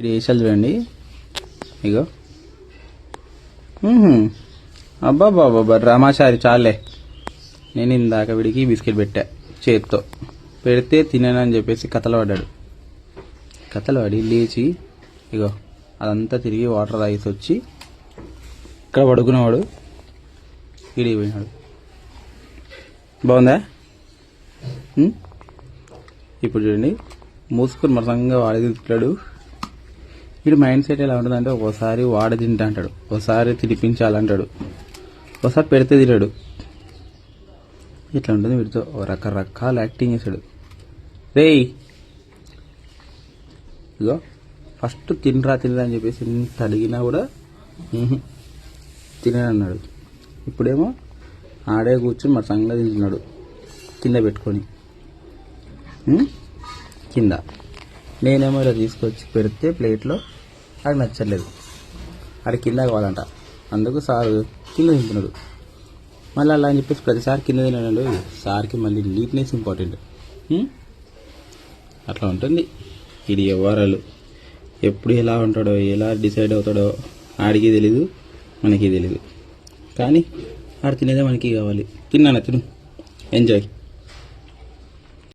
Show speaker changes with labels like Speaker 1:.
Speaker 1: ఇది వేసాలు చూడండి. ఇగో. అబ్బా బాబా రామాచారి చాలే. నేను ఇందాక విడికి బిస్కెట్ పెట్టా చేత్తో. పెడితే తిననని చెప్పేసి కథలు పడ్డాడు. కథలు పడి లేచి ఇగో అదంతా తిరిగి వాటర్ తాగేసి వచ్చి ఇక్కడ పడుకునేవాడు. ఇడిగిపోయినాడు బాగుందా? ఇప్పుడు చూడండి. మూసుకొని మరసంగా వాడి తిప్పాడు వీడి మైండ్ సెట్ ఎలా ఉంటుందంటే ఒకసారి వాడ తింటా అంటాడు. ఒకసారి తినిపించాలంటాడు. ఒకసారి పెడితే తినడు. ఇట్లా ఉంటుంది వీడితో. రకరకాల యాక్టింగ్ చేశాడు. రేయ్! ఇగో ఫస్ట్ తినరా తినరా అని చెప్పేసి తడిగినా అడిగినా కూడా తినడన్నాడు ఇప్పుడేమో ఆడే కూర్చొని మా సంగతి తింటున్నాడు. కింద పెట్టుకొని. కింద. నేనేమో ఇలా తీసుకొచ్చి పెడితే ప్లేట్లో అది నచ్చలేదు అది కింద కావాలంట. అందుకు సార్ కింద తింటున్నాడు మళ్ళీ అలా అని చెప్పేసి ప్రతిసారి కింద తినడు సార్కి మళ్ళీ నీట్నెస్ ఇంపార్టెంట్. అట్లా ఉంటుంది. ఇది వ్యవహారాలు ఎప్పుడు ఎలా ఉంటాడో ఎలా డిసైడ్ అవుతాడో ఆడికి తెలీదు మనకి తెలీదు. కానీ ఆడు తినేదే మనకి కావాలి. తిన్నాను? తిను. ఎంజాయ్.